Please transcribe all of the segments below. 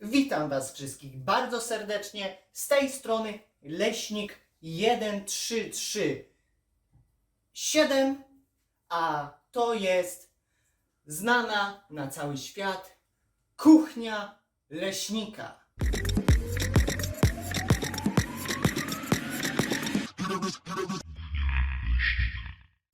Witam Was wszystkich bardzo serdecznie. Z tej strony Leśnik 1337, a to jest znana na cały świat kuchnia leśnika.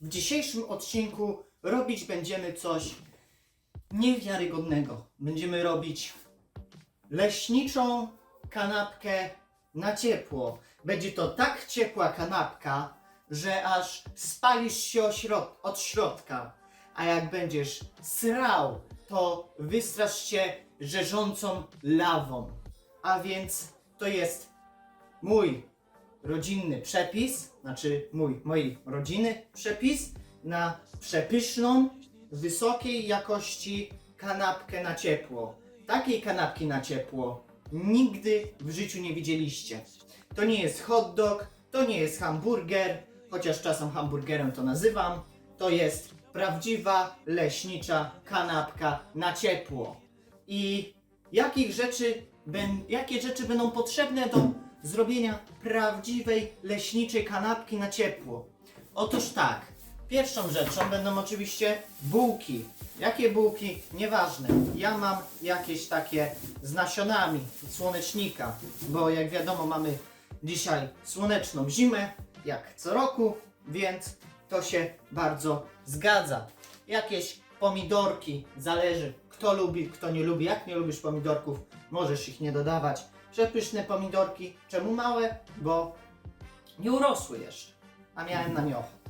W dzisiejszym odcinku robić będziemy coś niewiarygodnego. Będziemy robić leśniczą kanapkę na ciepło. Będzie to tak ciepła kanapka, że aż spalisz się od środka. A jak będziesz srał, to wystrasz się żerzącą lawą. A więc to jest mój rodzinny przepis, znaczy mój, mojej rodziny przepis na przepyszną, wysokiej jakości kanapkę na ciepło. Takiej kanapki na ciepło nigdy w życiu nie widzieliście. To nie jest hot dog, to nie jest hamburger, chociaż czasem hamburgerem to nazywam. To jest prawdziwa leśnicza kanapka na ciepło. I jakich rzeczy, ben, jakie rzeczy będą potrzebne do zrobienia prawdziwej leśniczej kanapki na ciepło? Otóż tak, pierwszą rzeczą będą oczywiście bułki. Jakie bułki? Nieważne. Ja mam jakieś takie z nasionami słonecznika, bo jak wiadomo mamy dzisiaj słoneczną zimę, jak co roku, więc to się bardzo zgadza. Jakieś pomidorki, zależy kto lubi, kto nie lubi. Jak nie lubisz pomidorków, możesz ich nie dodawać. Przepyszne pomidorki, czemu małe? Bo nie urosły jeszcze, a miałem na nie ochotę.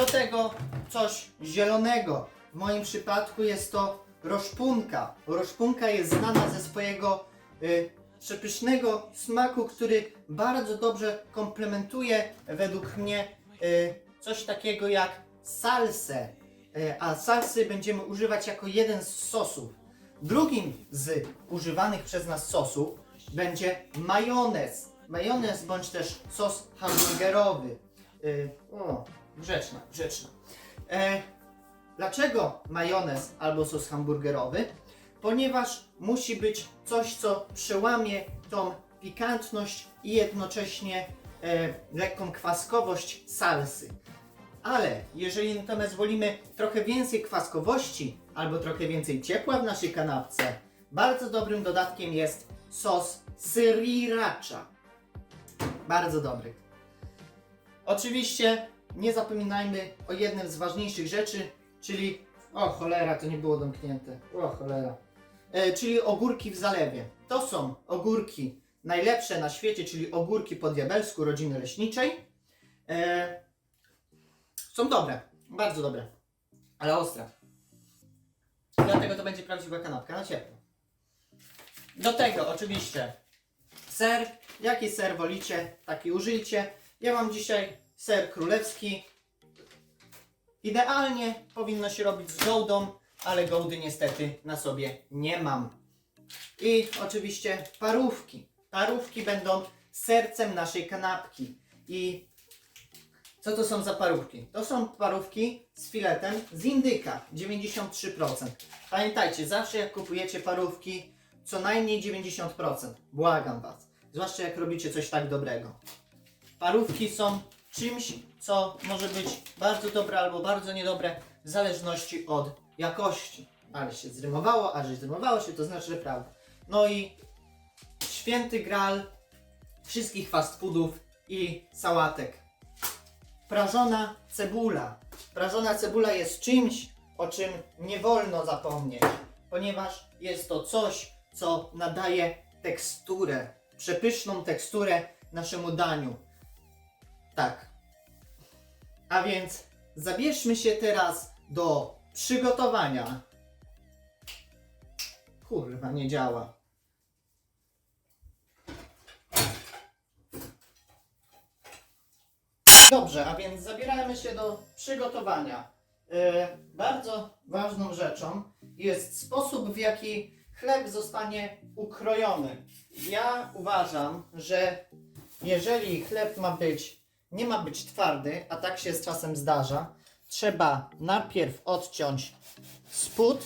Do tego coś zielonego. W moim przypadku jest to roszpunka. Roszpunka jest znana ze swojego y, przepysznego smaku, który bardzo dobrze komplementuje według mnie y, coś takiego jak salsę. Y, a salsy będziemy używać jako jeden z sosów. Drugim z używanych przez nas sosów będzie majonez. Majonez bądź też sos hamburgerowy. Y, o, grzeczna, grzeczna. E, dlaczego majonez albo sos hamburgerowy? Ponieważ musi być coś, co przełamie tą pikantność i jednocześnie e, lekką kwaskowość salsy. Ale jeżeli natomiast wolimy trochę więcej kwaskowości albo trochę więcej ciepła w naszej kanapce, bardzo dobrym dodatkiem jest sos sriracha. Bardzo dobry. Oczywiście nie zapominajmy o jednym z ważniejszych rzeczy, czyli. O cholera, to nie było domknięte. O cholera. E, czyli ogórki w zalewie. To są ogórki najlepsze na świecie, czyli ogórki po diabelsku rodziny leśniczej. E, są dobre, bardzo dobre, ale ostre. Dlatego to będzie prawdziwa kanapka na ciepło. Do tego oczywiście ser. Jaki ser wolicie, taki użyjcie. Ja mam dzisiaj ser królewski. Idealnie powinno się robić z gołdą, ale gołdy niestety na sobie nie mam. I oczywiście parówki. Parówki będą sercem naszej kanapki. I co to są za parówki? To są parówki z filetem z indyka 93%. Pamiętajcie, zawsze jak kupujecie parówki, co najmniej 90%. Błagam Was. Zwłaszcza jak robicie coś tak dobrego. Parówki są czymś, co może być bardzo dobre albo bardzo niedobre w zależności od jakości. Ale się zrymowało, a że zrymowało się, to znaczy, że prawda. No i święty gral wszystkich fast foodów i sałatek. Prażona cebula. Prażona cebula jest czymś, o czym nie wolno zapomnieć, ponieważ jest to coś, co nadaje teksturę, przepyszną teksturę naszemu daniu. Tak. A więc zabierzmy się teraz do przygotowania. Kurwa, nie działa. Dobrze, a więc zabieramy się do przygotowania. E, bardzo ważną rzeczą jest sposób, w jaki chleb zostanie ukrojony. Ja uważam, że jeżeli chleb ma być, nie ma być twardy, a tak się z czasem zdarza, trzeba najpierw odciąć spód,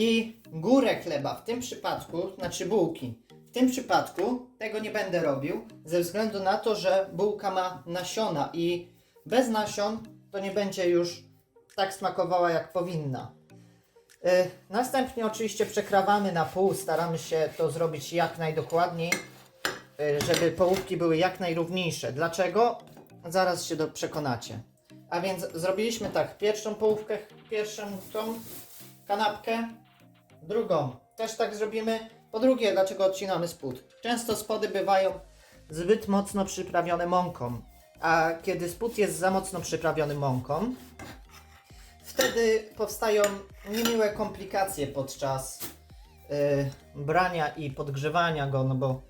I górę chleba w tym przypadku, znaczy bułki, w tym przypadku tego nie będę robił, ze względu na to, że bułka ma nasiona i bez nasion to nie będzie już tak smakowała jak powinna. Y, Następnie oczywiście przekrawamy na pół, staramy się to zrobić jak najdokładniej, żeby połówki były jak najrówniejsze. Dlaczego? Zaraz się do, przekonacie. A więc zrobiliśmy tak, pierwszą połówkę, pierwszą tą kanapkę, drugą też tak zrobimy. Po drugie, dlaczego odcinamy spód? Często spody bywają zbyt mocno przyprawione mąką, a kiedy spód jest za mocno przyprawiony mąką, wtedy powstają niemiłe komplikacje podczas y, brania i podgrzewania go, no bo y,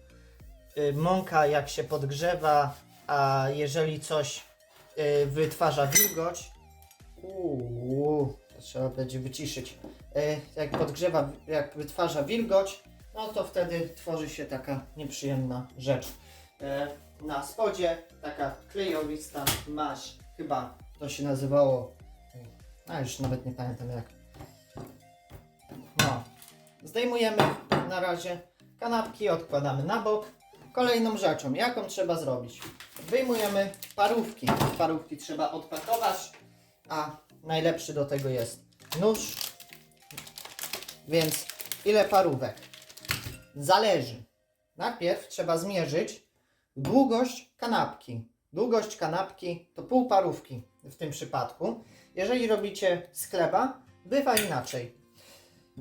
mąka jak się podgrzewa, a jeżeli coś y, wytwarza wilgoć, uuu, to trzeba będzie wyciszyć. Y, jak podgrzewa, jak wytwarza wilgoć, no to wtedy tworzy się taka nieprzyjemna rzecz. Y, na spodzie taka klejowista maść, chyba to się nazywało, y, a już nawet nie pamiętam jak. No, zdejmujemy na razie kanapki, odkładamy na bok. Kolejną rzeczą, jaką trzeba zrobić? Wyjmujemy parówki. Parówki trzeba odpakować, a najlepszy do tego jest nóż. Więc ile parówek? Zależy. Najpierw trzeba zmierzyć długość kanapki. Długość kanapki to pół parówki w tym przypadku. Jeżeli robicie z chleba, bywa inaczej.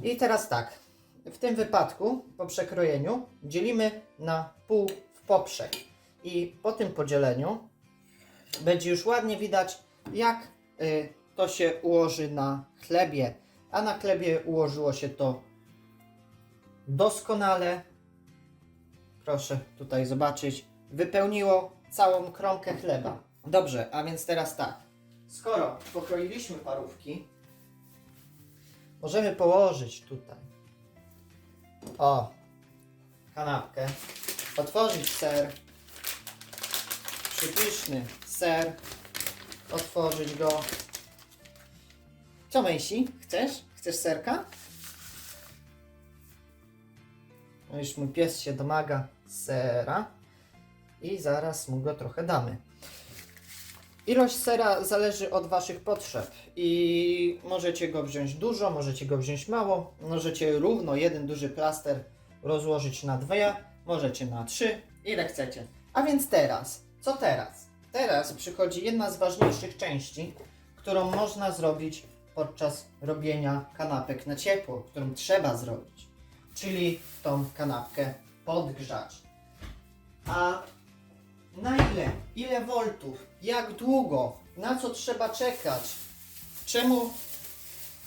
I teraz tak. W tym wypadku po przekrojeniu dzielimy na pół w poprzek. I po tym podzieleniu będzie już ładnie widać, jak y, to się ułoży na chlebie. A na chlebie ułożyło się to doskonale. Proszę tutaj zobaczyć. Wypełniło całą kromkę chleba. Dobrze, a więc teraz tak. Skoro pokroiliśmy parówki, możemy położyć tutaj o kanapkę, otworzyć ser, przypyszny ser, otworzyć go. Co myśli? Chcesz? Chcesz serka? No już mój pies się domaga sera i zaraz mu go trochę damy. Ilość sera zależy od Waszych potrzeb i możecie go wziąć dużo, możecie go wziąć mało, możecie równo jeden duży plaster rozłożyć na dwie, możecie na trzy, ile chcecie. A więc teraz, co teraz? Teraz przychodzi jedna z ważniejszych części, którą można zrobić podczas robienia kanapek na ciepło, którą trzeba zrobić, czyli tą kanapkę podgrzać. A ile? Voltów? Jak długo? Na co trzeba czekać? Czemu,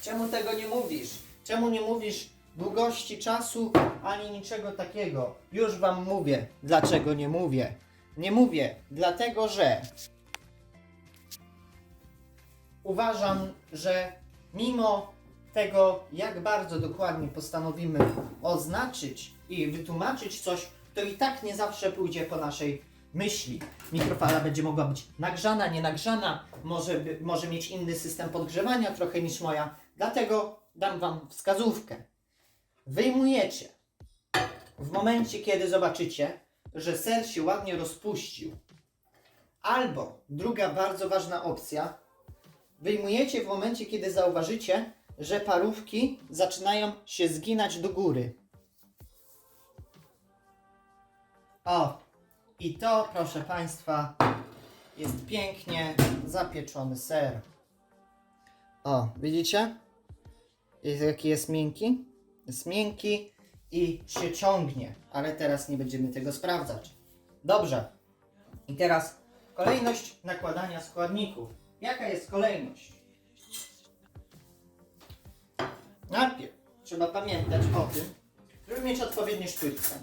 czemu tego nie mówisz? Czemu nie mówisz długości czasu ani niczego takiego? Już Wam mówię, dlaczego nie mówię. Nie mówię, dlatego że uważam, że mimo tego, jak bardzo dokładnie postanowimy oznaczyć i wytłumaczyć coś, to i tak nie zawsze pójdzie po naszej myśli. Mikrofala będzie mogła być nagrzana, nienagrzana, może, może mieć inny system podgrzewania trochę niż moja. Dlatego dam Wam wskazówkę. Wyjmujecie w momencie, kiedy zobaczycie, że ser się ładnie rozpuścił. Albo druga bardzo ważna opcja, wyjmujecie w momencie, kiedy zauważycie, że parówki zaczynają się zginać do góry. O, i to, proszę Państwa, jest pięknie zapieczony ser. O, widzicie? Jest, jaki jest miękki? Jest miękki i się ciągnie, ale teraz nie będziemy tego sprawdzać. Dobrze. I teraz kolejność nakładania składników. Jaka jest kolejność? Najpierw trzeba pamiętać o tym, żeby mieć odpowiednie sztućce.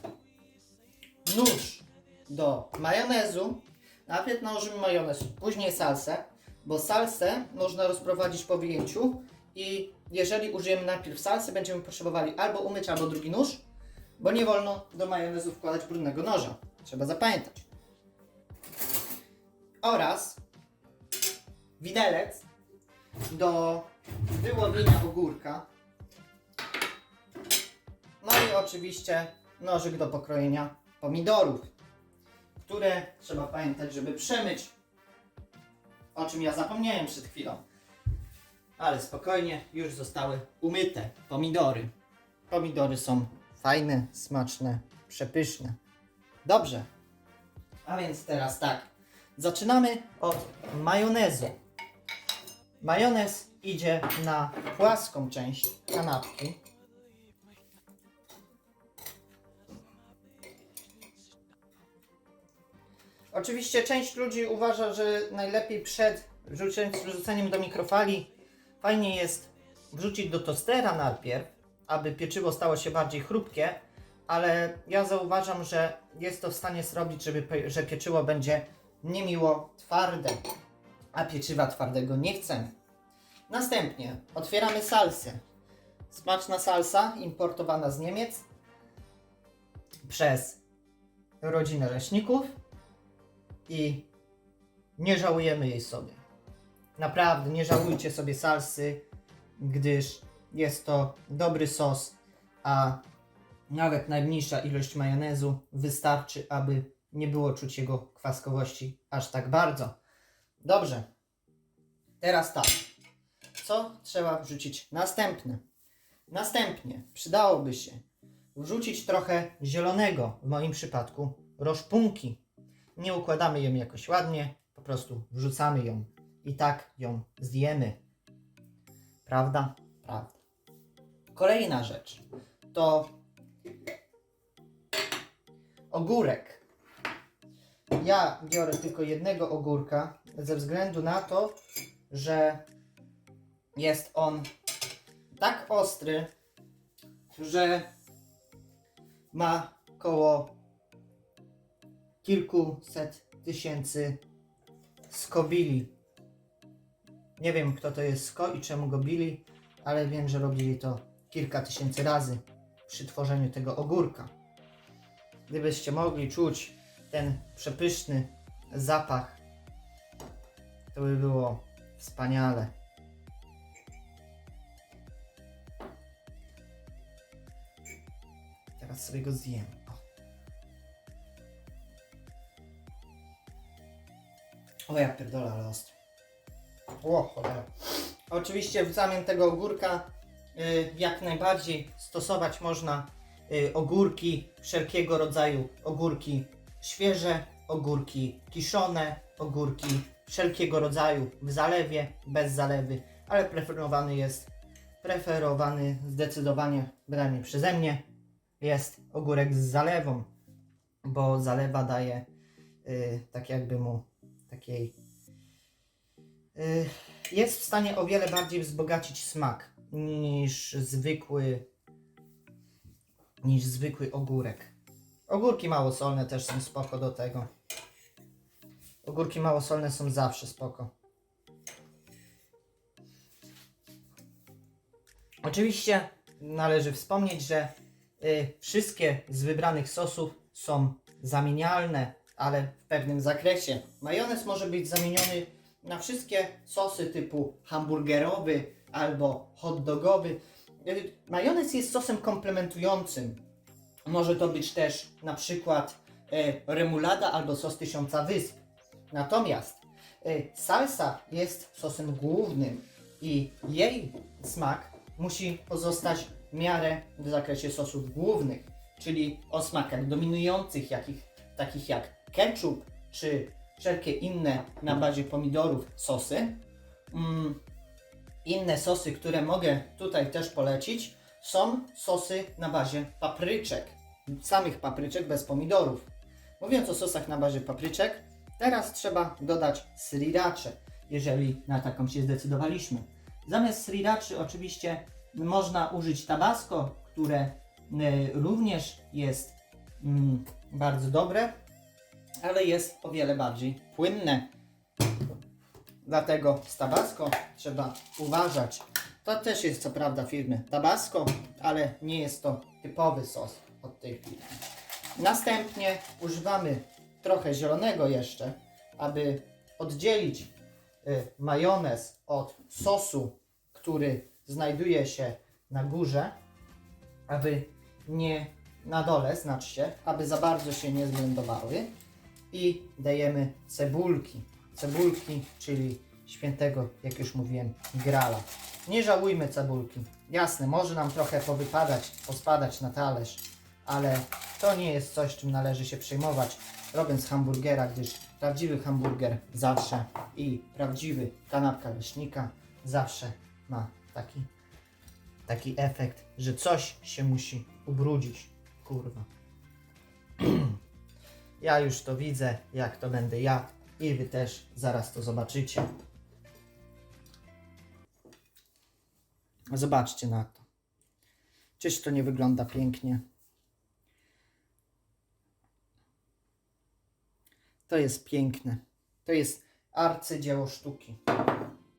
Nóż do majonezu. Najpierw nałożymy majonez, później salsę, bo salsę można rozprowadzić po wyjęciu i jeżeli użyjemy najpierw salsy, będziemy potrzebowali albo umyć, albo drugi nóż, bo nie wolno do majonezu wkładać brudnego noża. Trzeba zapamiętać. Oraz widelec do wyłowienia ogórka. oczywiście nożyk do pokrojenia pomidorów, które trzeba pamiętać, żeby przemyć. O czym ja zapomniałem przed chwilą. Ale spokojnie, już zostały umyte pomidory. Pomidory są fajne, smaczne, przepyszne. Dobrze. A więc teraz tak. Zaczynamy od majonezu. Majonez idzie na płaską część kanapki. Oczywiście część ludzi uważa, że najlepiej przed wrzuceniem, do mikrofali fajnie jest wrzucić do tostera najpierw, aby pieczywo stało się bardziej chrupkie, ale ja zauważam, że jest to w stanie zrobić, żeby, że pieczywo będzie niemiło twarde, a pieczywa twardego nie chcemy. Następnie otwieramy salsę. Smaczna salsa importowana z Niemiec przez rodzinę leśników i nie żałujemy jej sobie. Naprawdę, nie żałujcie sobie salsy, gdyż jest to dobry sos, a nawet najmniejsza ilość majonezu wystarczy, aby nie było czuć jego kwaskowości aż tak bardzo. Dobrze. Teraz tak. Co trzeba wrzucić następne? Następnie przydałoby się wrzucić trochę zielonego, w moim przypadku roszpunki. Nie układamy ją jakoś ładnie, po prostu wrzucamy ją i tak ją zjemy. Prawda? Prawda. Kolejna rzecz to ogórek. Ja biorę tylko jednego ogórka ze względu na to, że jest on tak ostry, że ma koło kilkuset tysięcy skobili. Nie wiem, kto to jest sko i czemu go bili, ale wiem, że robili to kilka tysięcy razy przy tworzeniu tego ogórka. Gdybyście mogli czuć ten przepyszny zapach, to by było wspaniale. Teraz sobie go zjem. O, ja pierdolę, ale ostro. O, cholera. Oczywiście w zamian tego ogórka y, jak najbardziej stosować można y, ogórki wszelkiego rodzaju. Ogórki świeże, ogórki kiszone, ogórki wszelkiego rodzaju w zalewie, bez zalewy, ale preferowany jest, preferowany zdecydowanie, bynajmniej przeze mnie, jest ogórek z zalewą, bo zalewa daje y, tak jakby mu takiej y, jest w stanie o wiele bardziej wzbogacić smak niż zwykły niż zwykły ogórek. Ogórki małosolne też są spoko do tego. Ogórki małosolne są zawsze spoko. Oczywiście należy wspomnieć, że y, wszystkie z wybranych sosów są zamienialne, ale w pewnym zakresie. Majonez może być zamieniony na wszystkie sosy typu hamburgerowy albo hot dogowy. Y, Majonez jest sosem komplementującym. Może to być też na przykład e, remulada albo sos tysiąca wysp. Natomiast e, salsa jest sosem głównym i jej smak musi pozostać w miarę w zakresie sosów głównych, czyli o smakach dominujących, jakich, takich jak ketchup czy wszelkie inne na bazie pomidorów sosy. Mm, inne sosy, które mogę tutaj też polecić, są sosy na bazie papryczek. Samych papryczek bez pomidorów. Mówiąc o sosach na bazie papryczek, teraz trzeba dodać sriracze, jeżeli na taką się zdecydowaliśmy. Zamiast sriraczy oczywiście można użyć tabasco, które y, również jest mm, bardzo dobre, ale jest o wiele bardziej płynne. Dlatego z Tabasco trzeba uważać. To też jest co prawda firmy Tabasco, ale nie jest to typowy sos od tej firmy. Następnie używamy trochę zielonego jeszcze, aby oddzielić y, majonez od sosu, który znajduje się na górze, aby nie na dole, znaczy się, aby za bardzo się nie zblendowały. I dajemy cebulki. Cebulki, czyli świętego, jak już mówiłem, grala. Nie żałujmy cebulki. Jasne, może nam trochę powypadać, pospadać na talerz, ale to nie jest coś, czym należy się przejmować, robiąc hamburgera, gdyż prawdziwy hamburger zawsze i prawdziwy kanapka leśnika zawsze ma taki, taki efekt, że coś się musi ubrudzić. Kurwa. Ja już to widzę, jak to będę jadł i wy też zaraz to zobaczycie. Zobaczcie na to. Czyż to nie wygląda pięknie? To jest piękne. To jest arcydzieło sztuki.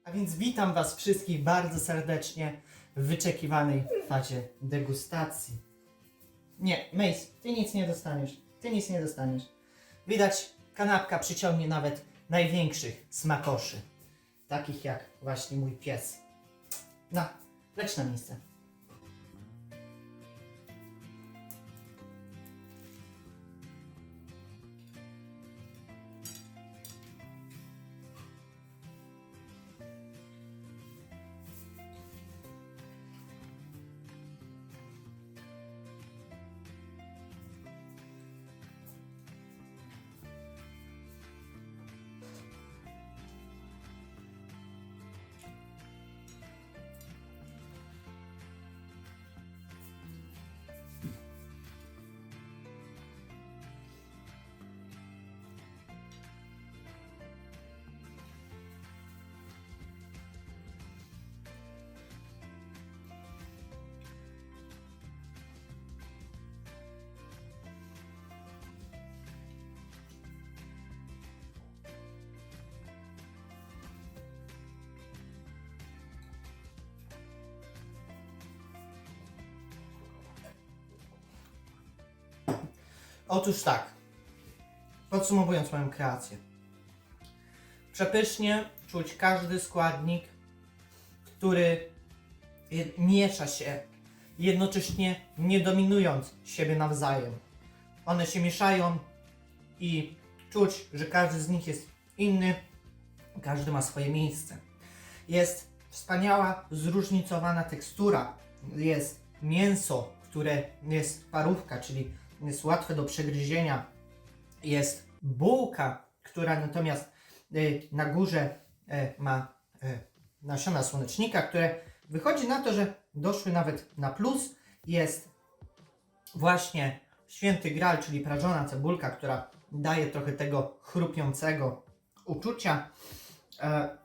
A więc witam Was wszystkich bardzo serdecznie w wyczekiwanej fazie degustacji. Nie, Mace, Ty nic nie dostaniesz. Ty nic nie dostaniesz. Widać, kanapka przyciągnie nawet największych smakoszy. Takich jak właśnie mój pies. No, leć na miejsce. Otóż tak. Podsumowując moją kreację. Przepysznie czuć każdy składnik, który miesza się, jednocześnie nie dominując siebie nawzajem. One się mieszają i czuć, że każdy z nich jest inny, każdy ma swoje miejsce. Jest wspaniała, zróżnicowana tekstura. Jest mięso, które jest parówka, czyli jest łatwe do przegryzienia. Jest bułka, która natomiast y, na górze y, ma y, nasiona słonecznika, które wychodzi na to, że doszły nawet na plus. Jest właśnie święty gral, czyli prażona cebulka, która daje trochę tego chrupiącego uczucia. E,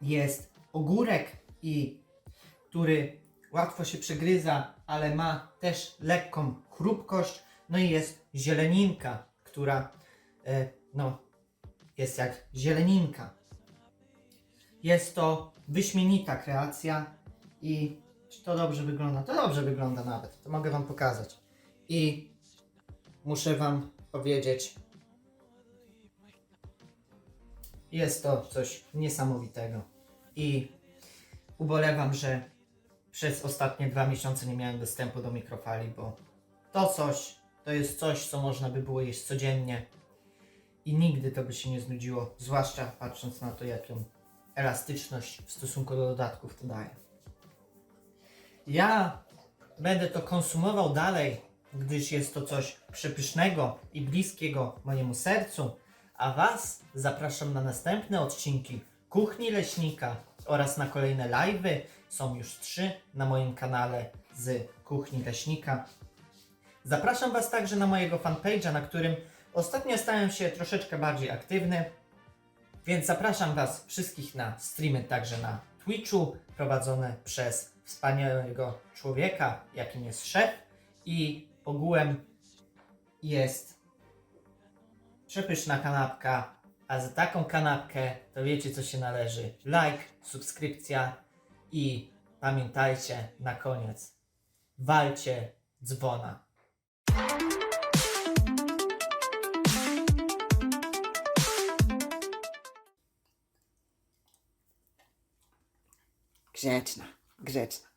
Jest ogórek i który łatwo się przegryza, ale ma też lekką chrupkość. No i jest zieleninka, która e, no, jest jak zieleninka. Jest to wyśmienita kreacja i czy to dobrze wygląda? To dobrze wygląda nawet. To mogę Wam pokazać. I muszę Wam powiedzieć, jest to coś niesamowitego. I ubolewam, że przez ostatnie dwa miesiące nie miałem dostępu do mikrofali, bo to coś, to jest coś, co można by było jeść codziennie i nigdy to by się nie znudziło, zwłaszcza patrząc na to, jaką elastyczność w stosunku do dodatków to daje. Ja będę to konsumował dalej, gdyż jest to coś przepysznego i bliskiego mojemu sercu, a Was zapraszam na następne odcinki Kuchni Leśnika oraz na kolejne live'y. Są już trzy na moim kanale z Kuchni Leśnika. Zapraszam Was także na mojego fanpage'a, na którym ostatnio stałem się troszeczkę bardziej aktywny. Więc zapraszam Was wszystkich na streamy także na Twitchu prowadzone przez wspaniałego człowieka, jakim jest szef i ogółem jest przepyszna kanapka, a za taką kanapkę to wiecie co się należy. Like, subskrypcja i pamiętajcie na koniec, walcie dzwona. Grzeczna, grzeczna.